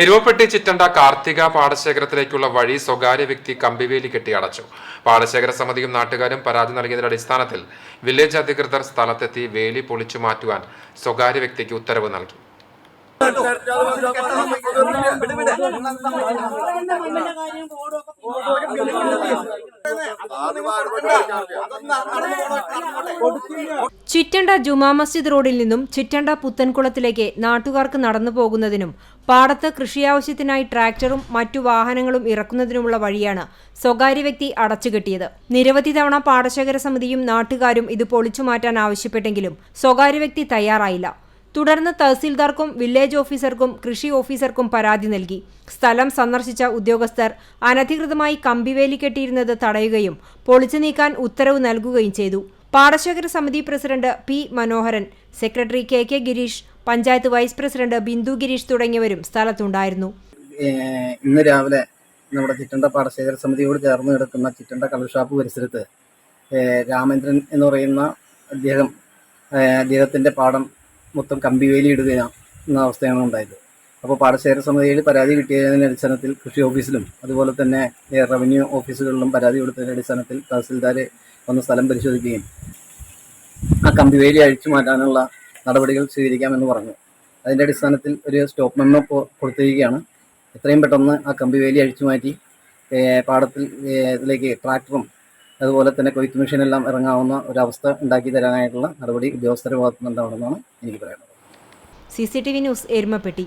എരുവപ്പെട്ടി ചിറ്റണ്ട കാർത്തിക പാടശേഖരത്തിലേക്കുള്ള വഴി സ്വകാര്യ വ്യക്തി കമ്പിവേലി കെട്ടി അടച്ചു പാടശേഖര സമിതിയും നാട്ടുകാരും പരാതി നൽകിയതിന്റെ അടിസ്ഥാനത്തിൽ വില്ലേജ് അധികൃതർ സ്ഥലത്തെത്തി വേലി പൊളിച്ചു മാറ്റുവാൻ സ്വകാര്യ വ്യക്തിക്ക് ഉത്തരവ് നൽകി. ചിറ്റണ്ട ജുമാ മസ്ജിദ് റോഡിൽ നിന്നും ചിറ്റണ്ട പുത്തൻകുളത്തിലേക്ക് നാട്ടുകാർക്ക് നടന്നു പോകുന്നതിനും പാടത്ത് കൃഷിയാവശ്യത്തിനായി ട്രാക്ടറും മറ്റു വാഹനങ്ങളും ഇറക്കുന്നതിനുമുള്ള വഴിയാണ് സ്വകാര്യ വ്യക്തി അടച്ചുകെട്ടിയത്. നിരവധി തവണ പാടശേഖര സമിതിയും നാട്ടുകാരും ഇത് പൊളിച്ചു മാറ്റാൻ ആവശ്യപ്പെട്ടെങ്കിലും സ്വകാര്യ വ്യക്തി തയ്യാറായില്ല. തുടർന്ന് തഹസീൽദാർക്കും വില്ലേജ് ഓഫീസർക്കും കൃഷി ഓഫീസർക്കും പരാതി നൽകി. സ്ഥലം സന്ദർശിച്ച ഉദ്യോഗസ്ഥർ അനധികൃതമായി കമ്പിവേലി കെട്ടിയിരുന്നത് തടയുകയും പൊളിച്ചു നീക്കാൻ ഉത്തരവ് നൽകുകയും ചെയ്തു. പാടശേഖര സമിതി president P Manoharan secretary K K Girish panchayat vice president Bindu Girish തുടങ്ങിയവരും സ്ഥലത്തുണ്ടായിരുന്നു. ഇന്ന് രാവിലെ നമ്മുടെ ചിറ്റണ്ട പാടശേഖര സമിതിയോട് ചേർന്ന് കിടക്കുന്ന ചിറ്റണ്ട കള്ളുഷാപ്പ് പരിസരത്ത് രാമേന്ദ്രൻ എന്ന് പറയുന്ന അദ്ദേഹം അദ്ദേഹത്തിന്റെ പാടം മൊത്തം കമ്പിവേലി ഇടുക എന്ന അവസ്ഥയാണ് ഉണ്ടായത്. അപ്പോൾ പാടശേഖര സമിതിയിൽ പരാതി കിട്ടിയതിന്റെ അടിസ്ഥാനത്തിൽ കൃഷി ഓഫീസിലും അതുപോലെ തന്നെ റവന്യൂ ഓഫീസുകളിലും പരാതി കൊടുത്തതിന്റെ അടിസ്ഥാനത്തിൽ തഹസിൽദാർ വന്ന് സ്ഥലം പരിശോധിക്കുകയും ആ കമ്പിവേലി അഴിച്ചു മാറ്റാനുള്ള നടപടികൾ സ്വീകരിക്കാമെന്ന് പറഞ്ഞു. അതിന്റെ അടിസ്ഥാനത്തിൽ ഒരു സ്റ്റോപ്പ് മെമ്മോ കൊടുത്തിരിക്കുകയാണ്. എത്രയും പെട്ടെന്ന് ആ കമ്പിവേലി അഴിച്ചു മാറ്റി പാടത്തിൽ ഇതിലേക്ക് ട്രാക്ടറും അതുപോലെ തന്നെ കൊയ്ത്ത് മെഷീനെല്ലാം ഇറങ്ങാവുന്ന ഒരവസ്ഥ ഉണ്ടാക്കി തരാനായിട്ടുള്ള നടപടി ഉദ്യോഗസ്ഥരുടെ ഭാഗത്തുനിന്നുണ്ടാവണമെന്നാണ് എനിക്ക് പറയാനുള്ളത്. C C T V news Erumapetty.